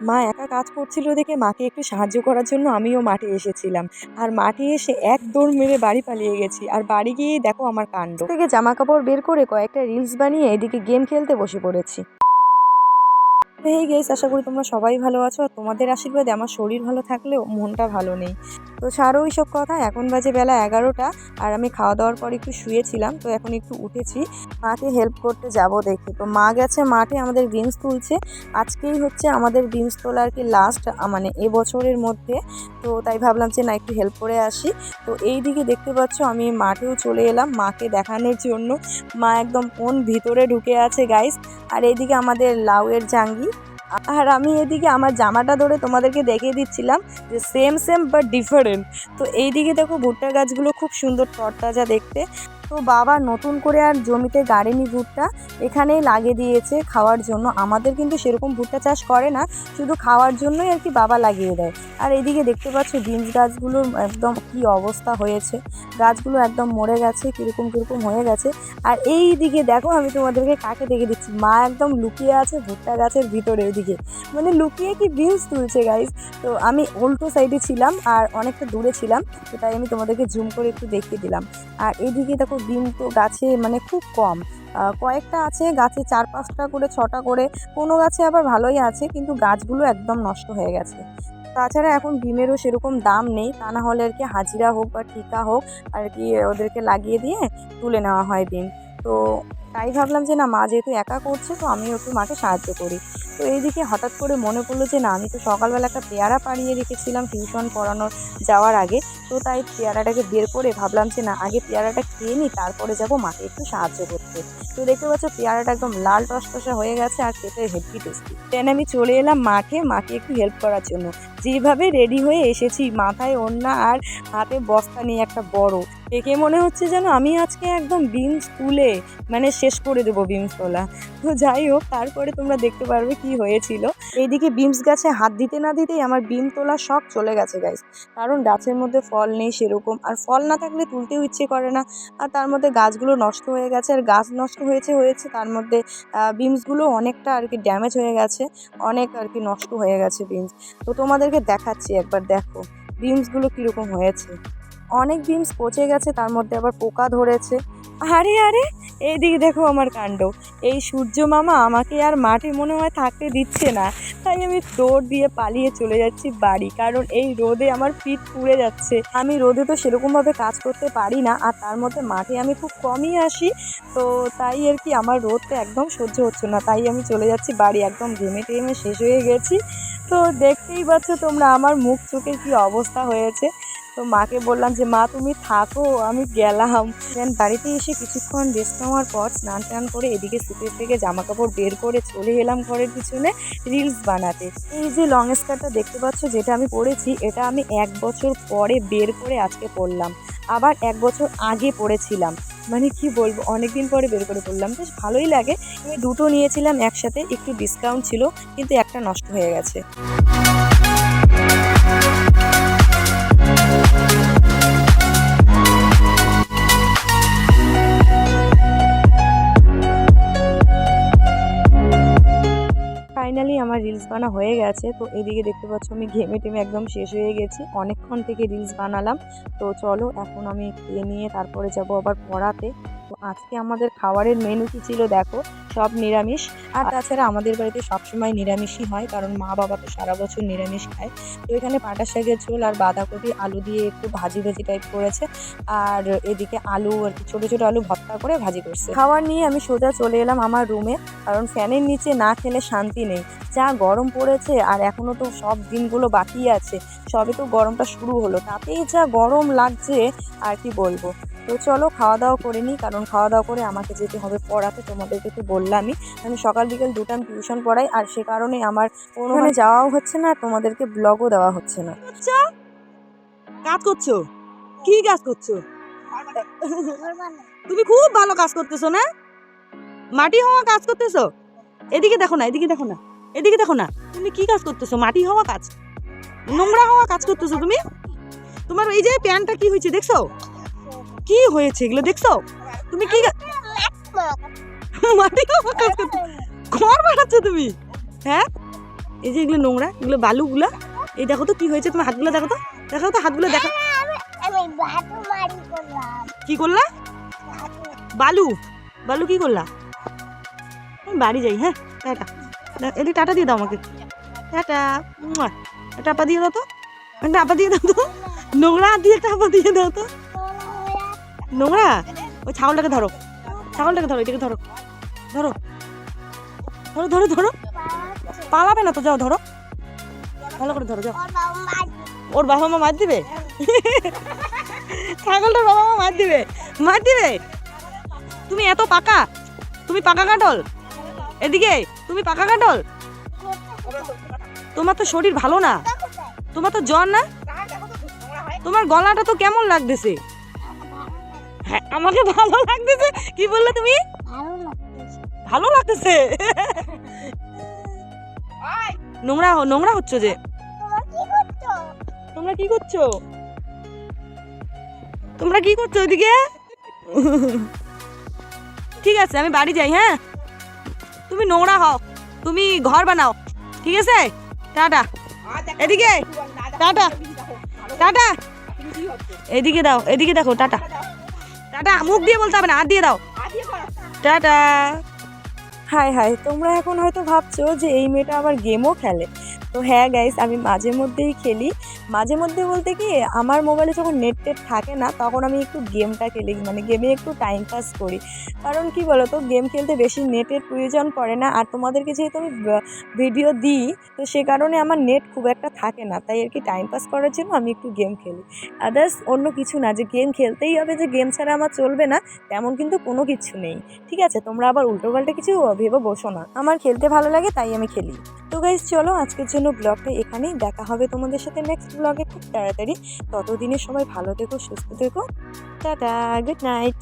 মা একা কাজ করছিল দেখে মাকে একটু সাহায্য করার জন্য আমিও মাঠে এসেছিলাম। আর মাঠে এসে এক দৌড় মেরে বাড়ি পালিয়ে গেছি। আর বাড়ি গিয়েই দেখো আমার কাণ্ড। থেকে জামা কাপড় বের করে কয়েকটা রিলস বানিয়ে এদিকে গেম খেলতে বসে পড়েছি। এই গেস আশা করি তোমরা সবাই ভালো আছো। আর তোমাদের আশীর্বাদে আমার শরীর ভালো থাকলেও মনটা ভালো নেই। তো ছাড়ো সব কথা। এখন বাজে বেলা এগারোটা আর আমি খাওয়া দাওয়ার পর একটু শুয়েছিলাম, তো এখন একটু উঠেছি। মাকে হেল্প করতে যাব দেখে। তো মা গেছে মাঠে আমাদের বিনস তুলছে। আজকেই হচ্ছে আমাদের বিনস তোলার কি লাস্ট মানে এবছরের মধ্যে। তো তাই ভাবলাম যে না, একটু হেল্প করে আসি। তো এই দিকে দেখতে পাচ্ছ আমি মাঠেও চলে এলাম মাকে দেখানোর জন্য। মা একদম কোন ভিতরে ঢুকে আছে গাইস আর এইদিকে আমাদের লাউয়ের জাঙ্গি। আর আমি এদিকে আমার জামাটা ধরে তোমাদেরকে দেখিয়ে দিচ্ছিলাম যে সেম সেম বাট ডিফারেন্ট তো এই দিকে দেখো ভুট্টা গাছগুলো খুব সুন্দর তরতাজা দেখতে। তো বাবা নতুন করে আর জমিতে গাড়েনি ভুট্টা, এখানেই লাগিয়ে দিয়েছে খাওয়ার জন্য। আমাদের কিন্তু সেরকম ভুট্টা চাষ করে না, শুধু খাওয়ার জন্যই আর কি বাবা লাগিয়ে দেয়। আর এইদিকে দেখতে পাচ্ছ বিনস গাছগুলোর একদম কি অবস্থা হয়েছে। গাছগুলো একদম মরে গেছে, কীরকম কীরকম হয়ে গেছে। আর এই দিকে দেখো, আমি তোমাদেরকে কাকে দেখে দিচ্ছি। মা একদম লুকিয়ে আছে ভুট্টা গাছের ভিতরে ওইদিকে মানে লুকিয়ে কি বিনস তুলছে গাইস তো আমি উল্টো সাইডে ছিলাম আর অনেকটা দূরে ছিলাম, তো তাই আমি তোমাদেরকে জুম করে একটু দেখিয়ে দিলাম। আর এদিকে দেখো, বিন তো গাছে মানে খুব কম। কয়েকটা আছে, গাছে চার পাঁচটা করে, ছটা করে। কোনো গাছে আবার ভালোই আছে, কিন্তু গাছগুলো একদম নষ্ট হয়ে গেছে। তাছাড়া এখন ডিমেরও সেরকম দাম নেই, তা না হলে আর কি হাজিরা হোক বা ঠিকা হোক, আর কি ওদেরকে লাগিয়ে দিয়ে তুলে নেওয়া হয় ডিম। তো তাই ভাবলাম যে না, মা যেহেতু একা করছে, তো আমিও একটু মাকে সাহায্য করি। তো এইদিকে হঠাৎ করে মনে পড়ল যে না, আমি তো সকালবেলা একটা পেয়ারা পাড়িয়ে রেখেছিলাম টিউশন পড়ানোর যাওয়ার আগে। তো তাই পেয়ারাটাকে বের করে ভাবলাম যে না, আগে পেয়ারাটা খেয়ে নিই, তারপরে যাব মাকে একটু সাহায্য করতে। তো দেখতে পাচ্ছ পেয়ারাটা একদম লাল টসটসা হয়ে গেছে আর খেতে হেভি টেস্টি দেন আমি চলে এলাম মাঠে মাকে একটু হেল্প করার জন্য। যেভাবে রেডি হয়ে এসেছি মাথায় ওড়না আর হাতে বস্তা নিয়ে একটা বড়। দেখে মনে হচ্ছে যেন আমি আজকে একদম বিনস তুলে মানে শেষ করে দেবো বিনস তোলা। তো যাই হোক, তারপরে তোমরা দেখতে পারবে কি হয়েছিল। এইদিকে বিমস গাছে হাত দিতে না দিতেই আমার বিম তোলা সব চলে গেছে গাইস কারণ গাছের মধ্যে ফল নেই সেরকম। আর ফল না থাকলে তুলতেও ইচ্ছে করে না। আর তার মধ্যে গাছগুলো নষ্ট হয়ে গেছে। আর গাছ নষ্ট হয়েছে হয়েছে, তার মধ্যে বিমসগুলো অনেকটা আর কি ড্যামেজ হয়ে গেছে। অনেক আর কি নষ্ট হয়ে গেছে বিমস তো তোমাদেরকে দেখাচ্ছি একবার, দেখো। বিমসগুলো কীরকম হয়েছে। অনেক বিমস পচে গেছে, তার মধ্যে আবার পোকা ধরেছে। আরে আরে, এইদিকে দেখো আমার কাণ্ড। এই সূর্য মামা আমাকে আর মাঠে মনে হয় থাকতে দিচ্ছে না। তাই আমি দৌড় দিয়ে পালিয়ে চলে যাচ্ছি বাড়ি, কারণ এই রোদে আমার পিঠ পুড়ে যাচ্ছে। আমি রোদে তো সেরকমভাবে কাজ করতে পারি না, আর তার মধ্যে মাঠে আমি খুব কমই আসি। তো তাই আর কি আমার রোদটা একদম সহ্য হচ্ছে না, তাই আমি চলে যাচ্ছি বাড়ি, একদম ঘেমে টেমে শেষ হয়ে গেছি। তো দেখতেই পাচ্ছ তোমরা আমার মুখ চোখের কি অবস্থা হয়েছে। তো মাকে বললাম যে, মা, তুমি থাকো, আমি গেলাম। দেন বাড়িতে এসে কিছুক্ষণ রেস্ট নেওয়ার পর স্নান টান করে এদিকে সুপের থেকে জামা কাপড় বের করে চলে এলাম ঘরের পিছনে রিলস বানাতে। এই যে লং স্কার্টটা দেখতে পাচ্ছ যেটা আমি পরেছি, এটা আমি এক বছর পরে বের করে আজকে পরলাম। আবার এক বছর আগে পরেছিলাম। মানে কি বলব অনেক দিন পরে বের করে পড়লাম বেশ ভালোই লাগে। আমি দুটো নিয়েছিলাম একসাথে, একটু ডিসকাউন্ট ছিল, কিন্তু একটা নষ্ট হয়ে গেছে। রিলস বানা হয়ে গেছে। তো এদিকে দেখতে পাচ্ছ আমি ঘেমে টেমে একদম শেষ হয়ে গেছি। অনেকক্ষণ থেকে রিলস বানালাম। তো চলো এখন আমি খেয়ে নিয়ে তারপরে যাব আবার পড়াতে। আজকে আমাদের খাবারের মেনু কি ছিল দেখো, সব নিরামিষ। আর তাছাড়া আমাদের বাড়িতে সবসময় নিরামিষই হয়, কারণ মা বাবা তো সারা বছর নিরামিষ খায়। তো এখানে পাটা শাকের ঝোল আর বাঁধাকপি, আলু দিয়ে একটু ভাজি ভাজি টাইপ করেছে। আর এদিকে আলু আর কি, ছোটো ছোটো আলু ভর্তা করে ভাজি করছে। খাবার নিয়ে আমি সোজা চলে এলাম আমার রুমে কারণ ফ্যানের নিচে না খেলে শান্তি নেই। যা গরম পড়েছে, আর এখনও তো সব দিনগুলো বাকি আছে, সবে তো গরমটা শুরু হলো। তাতেই যা গরম লাগছে, আর কি বলব। তো চলো খাওয়া দাওয়া করে নিই কারণ খাওয়া দাওয়া করে আমাকে যেতে হবে পড়াতে তোমাদেরকে তো বললামই। আমি সকাল বিকেল দু টাইম টিউশন পড়াই আর সে কারণে আমার কোনোখানে যাওয়াও হচ্ছে না তোমাদেরকে ব্লগও দেওয়া হচ্ছে না। কাজ করছ? কি কাজ করছ? তুমি খুব ভালো কাজ করতেছো না? মাটি হওয়া কাজ করতেছো? এদিকে দেখো না এদিকে দেখো না এদিকে দেখো না তুমি কি কাজ করতেছো? মাটি হওয়া কাজ? নোংরা হওয়া কাজ করতেছো তুমি? তোমার এই যে প্যান্টটা কি হয়েছে দেখছ? কি হয়েছে? এগুলো দেখছ? তুমি কি মাটি ঘর বানাচ্ছ তুমি? হ্যাঁ? এই যে এগুলো নোংরা এগুলো বালুগুলো। এই দেখো তো কি হয়েছে তোমার হাতগুলো দেখো তো। দেখো তো হাতগুলো দেখো। কি করলা? বালু। বালু? কি করলা? আমি বাড়ি যাই হ্যাঁ? টাটা। দা- টাটা দিয়ে দাও আমাকে। টাটা। একটা আপা দিয়ে দাও তো। একটা আপা দিয়ে দাও তো। নোংরা দিয়ে একটা আপা দিয়ে দাও তো। নোংরা? ওই ছাগলটাকে ধরো। ছাগলটাকে ধরো, এটাকে ধরো। ধরো। ধরো ধরো ধরো। পালাবে না তো, যাও, ধরো। ভালো করে ধরো, যাও। ওর বাবা মা মার দিবে? ছাগলটার বাবা মা মার দিবে? মার দিবে? তুমি এত পাকা? তুমি পাকা কাটল এদিকে তুমি পাকা কাটল তোমার তো শরীর ভালো না। তোমার তো জ্বর না? তোমার গলাটা তো কেমন লাগতেছে? হ্যাঁ আমাকে ভালো লাগতেছে? কি বললে তুমি? ভালো লাগতেছে। নোংরা নোংরা হচ্ছে যে। তোমার কি করছ? তোমরা কি করছ? তোমরা কি করছ ওইদিকে? ঠিক আছে আমি বাড়ি যাই হ্যাঁ? তুমি নোংরা হও তুমি ঘর বানাও ঠিক আছে? টাটা। এদিকে। টাটা। টাটা। এদিকে দাও এদিকে দেখো টাটা। টাটা, মুখ দিয়ে বলতে হবে না, হাত দিয়ে দাও। টাটা। হাই হাই, তোমরা এখন হয়তো ভাবছ যে এই মেয়েটা আবার গেমও খেলে। তো হ্যাঁ গাইস আমি মাঝে মধ্যেই খেলি। মাঝে মধ্যে বলতে কি, আমার মোবাইলে যখন নেট টেট থাকে না, তখন আমি একটু গেমটা খেলি মানে গেমে একটু টাইম পাস করি। কারণ কি বলো তো গেম খেলতে বেশি নেটের প্রয়োজন পড়ে না, আর তোমাদেরকে যেহেতু আমি ভিডিও দিই, তো সে কারণে আমার নেট খুব একটা থাকে না, তাই আর কি টাইম পাস করার জন্য আমি একটু গেম খেলি। আদার্স অন্য কিছু না, যে গেম খেলতেই হবে, যে গেম ছাড়া আমার চলবে না, তেমন কিন্তু কোনো কিছু নেই। ঠিক আছে, তোমরা আবার উল্টো পাল্টা কিছু ভেবে বসো না। আমার খেলতে ভালো লাগে, তাই আমি খেলি। তো গাইজ চলো আজকের জন্য ব্লগটা এখানেই দেখা হবে তোমাদের সাথে নেক্সট ব্লগে খুব তাড়াতাড়ি। ততদিনে সবাই ভালো থেকো, সুস্থ থেকো। Tata good night